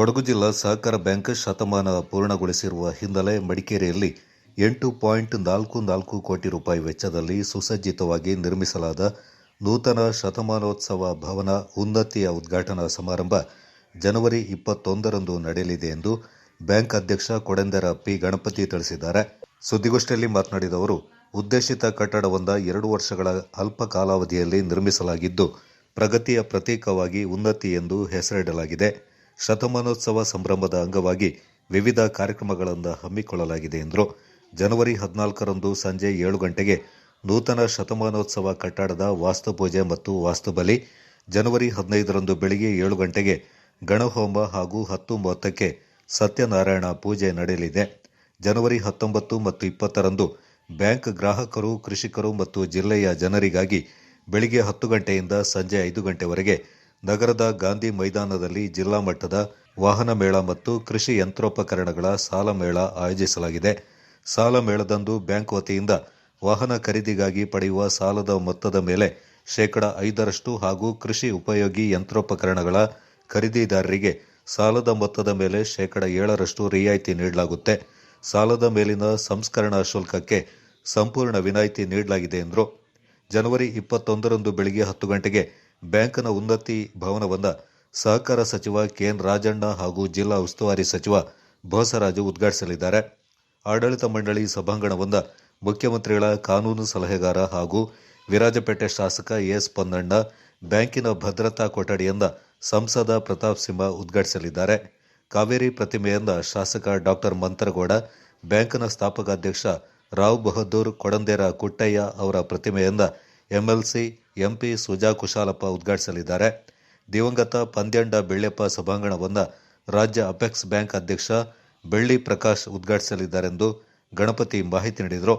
ಕೊಡಗು ಜಿಲ್ಲಾ ಸಹಕಾರ ಬ್ಯಾಂಕ್ ಶತಮಾನ ಪೂರ್ಣಗೊಳಿಸಿರುವ ಹಿನ್ನೆಲೆ ಮಡಿಕೇರಿಯಲ್ಲಿ ಎಂಟು ಪಾಯಿಂಟ್ ನಾಲ್ಕು ನಾಲ್ಕು ಕೋಟಿ ರೂಪಾಯಿ ವೆಚ್ಚದಲ್ಲಿ ಸುಸಜ್ಜಿತವಾಗಿ ನಿರ್ಮಿಸಲಾದ ನೂತನ ಶತಮಾನೋತ್ಸವ ಭವನ ಉನ್ನತಿಯ ಉದ್ಘಾಟನಾ ಸಮಾರಂಭ ಜನವರಿ ಇಪ್ಪತ್ತೊಂದರಂದು ನಡೆಯಲಿದೆ ಎಂದು ಬ್ಯಾಂಕ್ ಅಧ್ಯಕ್ಷ ಕೊಡೆಂದರ ಪಿ ಗಣಪತಿ ತಿಳಿಸಿದ್ದಾರೆ. ಸುದ್ದಿಗೋಷ್ಠಿಯಲ್ಲಿ ಮಾತನಾಡಿದ ಅವರು, ಉದ್ದೇಶಿತ ಕಟ್ಟಡವೊಂದ ಎರಡು ವರ್ಷಗಳ ಅಲ್ಪ ಕಾಲಾವಧಿಯಲ್ಲಿ ನಿರ್ಮಿಸಲಾಗಿದ್ದು, ಪ್ರಗತಿಯ ಪ್ರತೀಕವಾಗಿ ಉನ್ನತಿ ಎಂದು ಹೆಸರಿಡಲಾಗಿದೆ. ಶತಮಾನೋತ್ಸವ ಸಂಭ್ರಮದ ಅಂಗವಾಗಿ ವಿವಿಧ ಕಾರ್ಯಕ್ರಮಗಳನ್ನು ಹಮ್ಮಿಕೊಳ್ಳಲಾಗಿದೆ ಎಂದರು. ಜನವರಿ ಹದಿನಾಲ್ಕರಂದು ಸಂಜೆ ಏಳು ಗಂಟೆಗೆ ನೂತನ ಶತಮಾನೋತ್ಸವ ಕಟ್ಟಡದ ವಾಸ್ತುಪೂಜೆ ಮತ್ತು ವಾಸ್ತುಬಲಿ, ಜನವರಿ ಹದಿನೈದರಂದು ಬೆಳಿಗ್ಗೆ ಏಳು ಗಂಟೆಗೆ ಗಣಹೋಮ ಹಾಗೂ ಹತ್ತು ಮೂವತ್ತಕ್ಕೆ ಸತ್ಯನಾರಾಯಣ ಪೂಜೆ ನಡೆಯಲಿದೆ. ಜನವರಿ ಹತ್ತೊಂಬತ್ತು ಮತ್ತು ಇಪ್ಪತ್ತರಂದು ಬ್ಯಾಂಕ್ ಗ್ರಾಹಕರು, ಕೃಷಿಕರು ಮತ್ತು ಜಿಲ್ಲೆಯ ಜನರಿಗಾಗಿ ಬೆಳಿಗ್ಗೆ ಹತ್ತು ಗಂಟೆಯಿಂದ ಸಂಜೆ ಐದು ಗಂಟೆವರೆಗೆ ನಗರದ ಗಾಂಧಿ ಮೈದಾನದಲ್ಲಿ ಜಿಲ್ಲಾ ಮಟ್ಟದ ವಾಹನ ಮೇಳ ಮತ್ತು ಕೃಷಿ ಯಂತ್ರೋಪಕರಣಗಳ ಸಾಲ ಮೇಳ ಆಯೋಜಿಸಲಾಗಿದೆ. ಸಾಲ ಮೇಳದಂದು ಬ್ಯಾಂಕ್ ವತಿಯಿಂದ ವಾಹನ ಖರೀದಿಗಾಗಿ ಪಡೆಯುವ ಸಾಲದ ಮೊತ್ತದ ಮೇಲೆ ಶೇಕಡ ಐದರಷ್ಟು ಹಾಗೂ ಕೃಷಿ ಉಪಯೋಗಿ ಯಂತ್ರೋಪಕರಣಗಳ ಖರೀದಿದಾರರಿಗೆ ಸಾಲದ ಮೊತ್ತದ ಮೇಲೆ ಶೇಕಡ ಏಳರಷ್ಟು ರಿಯಾಯಿತಿ ನೀಡಲಾಗುತ್ತೆ. ಸಾಲದ ಮೇಲಿನ ಸಂಸ್ಕರಣಾ ಶುಲ್ಕಕ್ಕೆ ಸಂಪೂರ್ಣ ವಿನಾಯಿತಿ ನೀಡಲಾಗಿದೆ ಎಂದರು. ಜನವರಿ ಇಪ್ಪತ್ತೊಂದರಂದು ಬೆಳಿಗ್ಗೆ ಹತ್ತು ಗಂಟೆಗೆ ಬ್ಯಾಂಕ್ನ ಉನ್ನತಿ ಭವನವನ್ನ ಸಹಕಾರ ಸಚಿವ ಕೆಎನ್ ರಾಜಣ್ಣ ಹಾಗೂ ಜಿಲ್ಲಾ ಉಸ್ತುವಾರಿ ಸಚಿವ ಬಸವರಾಜು ಉದ್ಘಾಟಿಸಲಿದ್ದಾರೆ. ಆಡಳಿತ ಮಂಡಳಿ ಸಭಾಂಗಣವೊಂದ ಮುಖ್ಯಮಂತ್ರಿಗಳ ಕಾನೂನು ಸಲಹೆಗಾರ ಹಾಗೂ ವಿರಾಜಪೇಟೆ ಶಾಸಕ ಎಸ್. ಪೊನ್ನಣ್ಣ ಬ್ಯಾಂಕಿನ ಭದ್ರತಾ ಕೊಠಡಿಯಿಂದ ಸಂಸದ ಪ್ರತಾಪ್ ಸಿಂಹ ಉದ್ಘಾಟಿಸಲಿದ್ದಾರೆ. ಕಾವೇರಿ ಪ್ರತಿಮೆಯಿಂದ ಶಾಸಕ ಡಾಕ್ಟರ್ ಮಂತ್ರಗೌಡ, ಬ್ಯಾಂಕ್ನ ಸ್ಥಾಪಕಾಧ್ಯಕ್ಷ ರಾವ್ ಬಹದ್ದೂರ್ ಕೊಡಂದೇರ ಕುಟ್ಟಯ್ಯ ಅವರ ಪ್ರತಿಮೆಯಿಂದ ಎಂಎಲ್ಸಿ ಎಂಪಿ ಸುಜಾ ಕುಶಾಲಪ್ಪ ಉದ್ಘಾಟಿಸಲಿದ್ದಾರೆ. ದಿವಂಗತ ಪಂದ್ಯಂಡ ಬೆಳ್ಳೆಪ್ಪ ಸಭಾಂಗಣವನ್ನು ರಾಜ್ಯ ಅಪೆಕ್ಸ್ ಬ್ಯಾಂಕ್ ಅಧ್ಯಕ್ಷ ಬೆಳ್ಳಿ ಪ್ರಕಾಶ್ ಉದ್ಘಾಟಿಸಲಿದ್ದಾರೆಂದು ಗಣಪತಿ ಮಾಹಿತಿ ನೀಡಿದರು.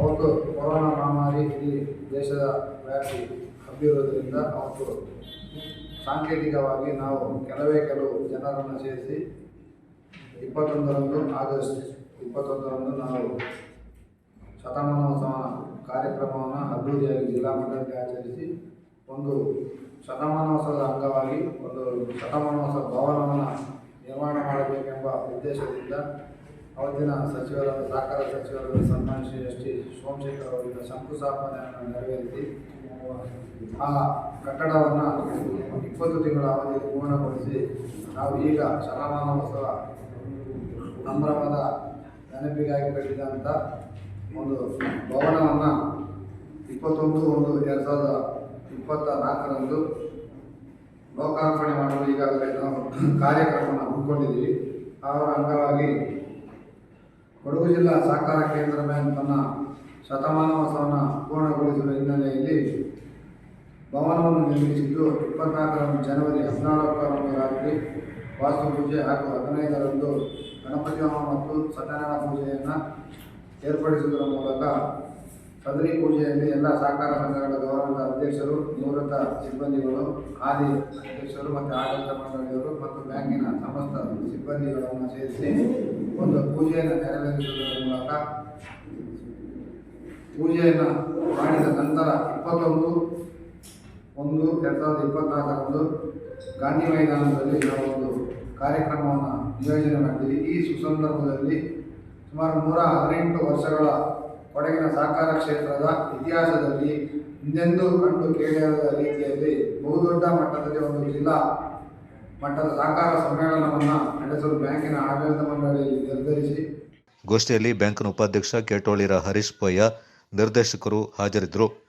ಅವತ್ತು ಕೊರೋನಾ ಮಹಾಮಾರಿ ಇಡೀ ದೇಶದ ವ್ಯಾಪಿ ಹಬ್ಬಿರುವುದರಿಂದ ಅವತ್ತು ಸಾಂಕೇತಿಕವಾಗಿ ನಾವು ಕೆಲವೇ ಕೆಲವು ಜನರನ್ನು ಸೇರಿಸಿ ಇಪ್ಪತ್ತೊಂದರಂದು ಆಗಸ್ಟ್ ಇಪ್ಪತ್ತೊಂದರಂದು ನಾವು ಶತಮಾನೋತ್ಸವ ಕಾರ್ಯಕ್ರಮವನ್ನು ಅಭಿವೃದ್ಧಿಯಾಗಿ ಜಿಲ್ಲಾ ಮಟ್ಟದಲ್ಲಿ ಆಚರಿಸಿ ಒಂದು ಶತಮಾನೋತ್ಸವದ ಅಂಗವಾಗಿ ಒಂದು ಶತಮಾನೋತ್ಸವ ಭವನವನ್ನು ನಿರ್ಮಾಣ ಮಾಡಬೇಕೆಂಬ ಉದ್ದೇಶದಿಂದ ಅವತ್ತಿನ ಸಚಿವರ ಸಹಕಾರ ಸಚಿವರನ್ನು ಸನ್ಮಾನಿಸಿ ಎಸ್ ಟಿ ಸೋಮಶೇಖರ್ ಅವರಿಂದ ಶಂಕುಸ್ಥಾಪನೆಯನ್ನು ನೆರವೇರಿಸಿ ಆ ಕಟ್ಟಡವನ್ನು ಇಪ್ಪತ್ತು ತಿಂಗಳ ಅವಧಿಯಲ್ಲಿ ಪೂರ್ಣಗೊಳಿಸಿ ನಾವು ಈಗ ಶತಮಾನೋತ್ಸವ ಸಂಭ್ರಮದ ನೆನಪಿಗಾಗಿ ಕಟ್ಟಿದಂಥ ಒಂದು ಭವನವನ್ನು ಇಪ್ಪತ್ತೊಂದು ಒಂದು ಎರಡು ಸಾವಿರದ ಇಪ್ಪತ್ತ ನಾಲ್ಕರಂದು ಲೋಕಾರ್ಪಣೆ ಮಾಡಲು ಈಗಾಗಲೇ ನಾವು ಕಾರ್ಯಕ್ರಮವನ್ನು ಹಮ್ಮಿಕೊಂಡಿದ್ದೀವಿ. ಅವರ ಅಂಗವಾಗಿ ಕೊಡಗು ಜಿಲ್ಲಾ ಸಹಕಾರ ಕೇಂದ್ರ ಬ್ಯಾಂಕ್ ತನ್ನ ಶತಮಾನೋತ್ಸವವನ್ನು ಪೂರ್ಣಗೊಳಿಸುವ ಹಿನ್ನೆಲೆಯಲ್ಲಿ ಭವನವನ್ನು ನಿರ್ಮಿಸಿದ್ದು ಇಪ್ಪತ್ನಾಲ್ಕರಂದು ಜನವರಿ ಹದಿನಾಲ್ಕರಂದು ರಾತ್ರಿ ವಾಸ್ತುಪೂಜೆ ಹಾಗೂ ಹದಿನೈದರಂದು ಗಣಪತಿ ಹೋಮ ಮತ್ತು ಸತ್ಯನಾರಾಯಣ ಪೂಜೆಯನ್ನು ಏರ್ಪಡಿಸುವುದರ ಮೂಲಕ ಸದರಿ ಪೂಜೆಯಲ್ಲಿ ಎಲ್ಲ ಸಹಕಾರ ಸಂಘಗಳ ಗೌರವದ ಅಧ್ಯಕ್ಷರು, ನಿವೃತ್ತ ಸಿಬ್ಬಂದಿಗಳು, ಹಾಲಿ ಅಧ್ಯಕ್ಷರು ಮತ್ತು ಆಡಳಿತ ಮಂಡಳಿಯವರು ಮತ್ತು ಬ್ಯಾಂಕಿನ ಸಮಸ್ತ ಸಿಬ್ಬಂದಿಗಳನ್ನು ಸೇರಿಸಿ ಒಂದು ಪೂಜೆಯನ್ನು ನೆರವೇರಿಸುವುದರ ಮೂಲಕ ಪೂಜೆಯನ್ನು ಮಾಡಿದ ನಂತರ ಇಪ್ಪತ್ತೊಂದು ಒಂದು ಎರಡು ಸಾವಿರದ ಇಪ್ಪತ್ತಾರರಂದು ಗಾಂಧಿ ಮೈದಾನದಲ್ಲಿ ನಾವು ಒಂದು ಕಾರ್ಯಕ್ರಮವನ್ನು ನಿಯೋಜನೆ ಮಾಡಿದ್ದೀವಿ. ಈ ಸುಸಂದರ್ಭದಲ್ಲಿ ಸುಮಾರು ನೂರ ಹದಿನೆಂಟು ವರ್ಷಗಳ ಕೊಡಗಿನ ಸಹಕಾರ ಕ್ಷೇತ್ರದ ಇತಿಹಾಸದಲ್ಲಿ ಹಿಂದೆಂದೂ ಕಂಡು ಕೇಳಿರದ ರೀತಿಯಲ್ಲಿ ಬಹುದೊಡ್ಡ ಮಟ್ಟದಲ್ಲಿ ಒಂದು ಜಿಲ್ಲಾ ಮಟ್ಟದ ಸಹಕಾರ ಸಮ್ಮೇಳನವನ್ನು ನಡೆಸಲು ಬ್ಯಾಂಕಿನ ಆಡಳಿತ ಮಂಡಳಿಯಲ್ಲಿ ನಿರ್ಧರಿಸಿ. ಗೋಷ್ಠಿಯಲ್ಲಿ ಬ್ಯಾಂಕ್ನ ಉಪಾಧ್ಯಕ್ಷ ಕೇಟೋಳಿರ ಹರೀಶ್ ಪೊಯ್ಯ ನಿರ್ದೇಶಕರು ಹಾಜರಿದ್ದರು.